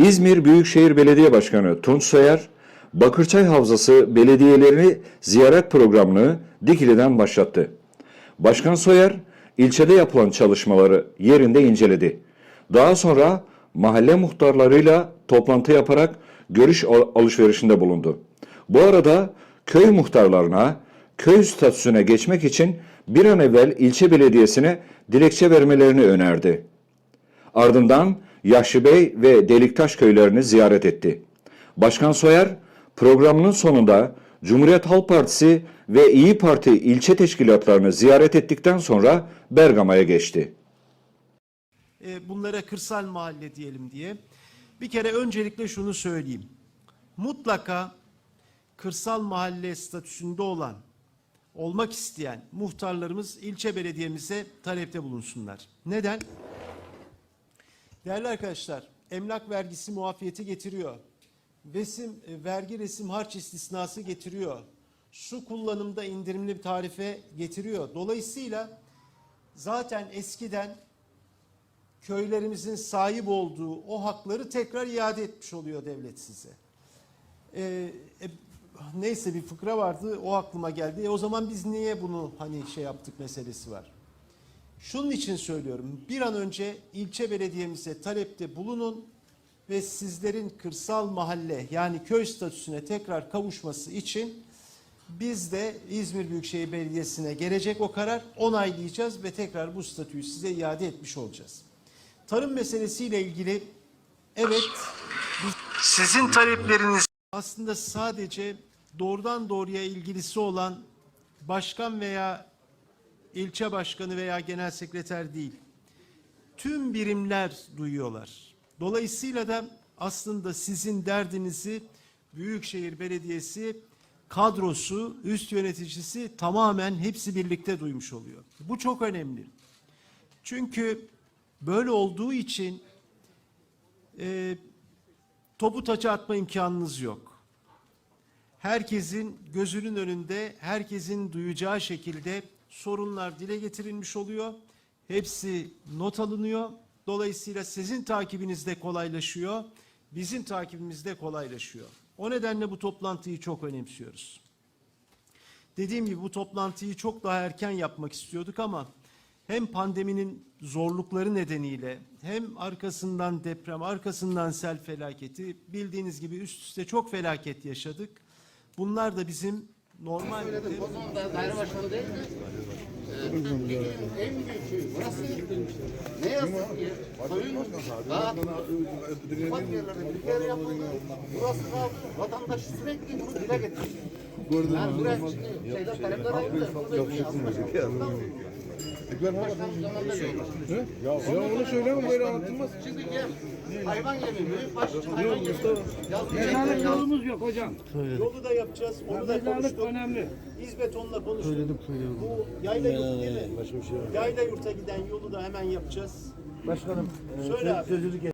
İzmir Büyükşehir Belediye Başkanı Tunç Soyer, Bakırçay Havzası belediyelerini ziyaret programını Dikili'den başlattı. Başkan Soyer, ilçede yapılan çalışmaları yerinde inceledi. Daha sonra mahalle muhtarlarıyla toplantı yaparak görüş al- alışverişinde bulundu. Bu arada köy muhtarlarına köy statüsüne geçmek için bir an evvel ilçe belediyesine dilekçe vermelerini önerdi. Ardından Yaşlıbey ve Deliktaş köylerini ziyaret etti. Başkan Soyer programının sonunda Cumhuriyet Halk Partisi ve İyi Parti ilçe teşkilatlarını ziyaret ettikten sonra Bergama'ya geçti. e, bunlara kırsal mahalle diyelim diye. Bir kere öncelikle şunu söyleyeyim. Mutlaka kırsal mahalle statüsünde olan, olmak isteyen muhtarlarımız ilçe belediyemize talepte bulunsunlar. Neden? Değerli arkadaşlar, emlak vergisi muafiyeti getiriyor. Vesim, e, vergi resim harç istisnası getiriyor. Su kullanımda indirimli bir tarife getiriyor. Dolayısıyla zaten eskiden köylerimizin sahip olduğu o hakları tekrar iade etmiş oluyor devlet size. Ee, e, neyse bir fıkra vardı o aklıma geldi. E, o zaman biz niye bunu hani şey yaptık meselesi var. Şunun için söylüyorum. Bir an önce ilçe belediyemize talepte bulunun ve sizlerin kırsal mahalle yani köy statüsüne tekrar kavuşması için biz de İzmir Büyükşehir Belediyesi'ne gelecek o karar onaylayacağız ve tekrar bu statüyü size iade etmiş olacağız. Tarım meselesiyle ilgili evet biz- sizin talepleriniz aslında sadece doğrudan doğruya ilgilisi olan başkan veya ilçe başkanı veya genel sekreter değil. Tüm birimler duyuyorlar. Dolayısıyla da aslında sizin derdinizi Büyükşehir Belediyesi kadrosu, üst yöneticisi tamamen hepsi birlikte duymuş oluyor. Bu çok önemli. Çünkü böyle olduğu için e, topu taça atma imkanınız yok. Herkesin gözünün önünde, herkesin duyacağı şekilde sorunlar dile getirilmiş oluyor. Hepsi not alınıyor. Dolayısıyla sizin takibiniz de kolaylaşıyor. Bizim takibimiz de kolaylaşıyor. O nedenle bu toplantıyı çok önemsiyoruz. Dediğim gibi bu toplantıyı çok daha erken yapmak istiyorduk ama hem pandeminin zorlukları nedeniyle hem arkasından deprem, arkasından sel felaketi bildiğiniz gibi üst üste çok felaket yaşadık. Bunlar da bizim normal Da- daire başkanı değil mi? Ee, en büyük şey burası. Ne yazık ki soyun dağıtımı, ufak yerlerde bir kere yapıldı. Burası kaldı. Vatandaş sürekli bunu dile getiriyor. Yani buraya şimdi şeyler talepler burada bir Başkan zamanında diyorlar. Ya, ya onu söyleme böyle anlatılmaz. Şimdi yem, hayvan yemi, büyük baş hayvan yemi. Yazın Mezarlık yolumuz yok hocam. Yolu da yapacağız. Onu da konuştuk. önemli. İzmet onunla konuştuk. Bu yayla yurt değil mi? Yayla yurta giden yolu da hemen yapacağız. Başkanım, e, Söyle söz- abi. sözünü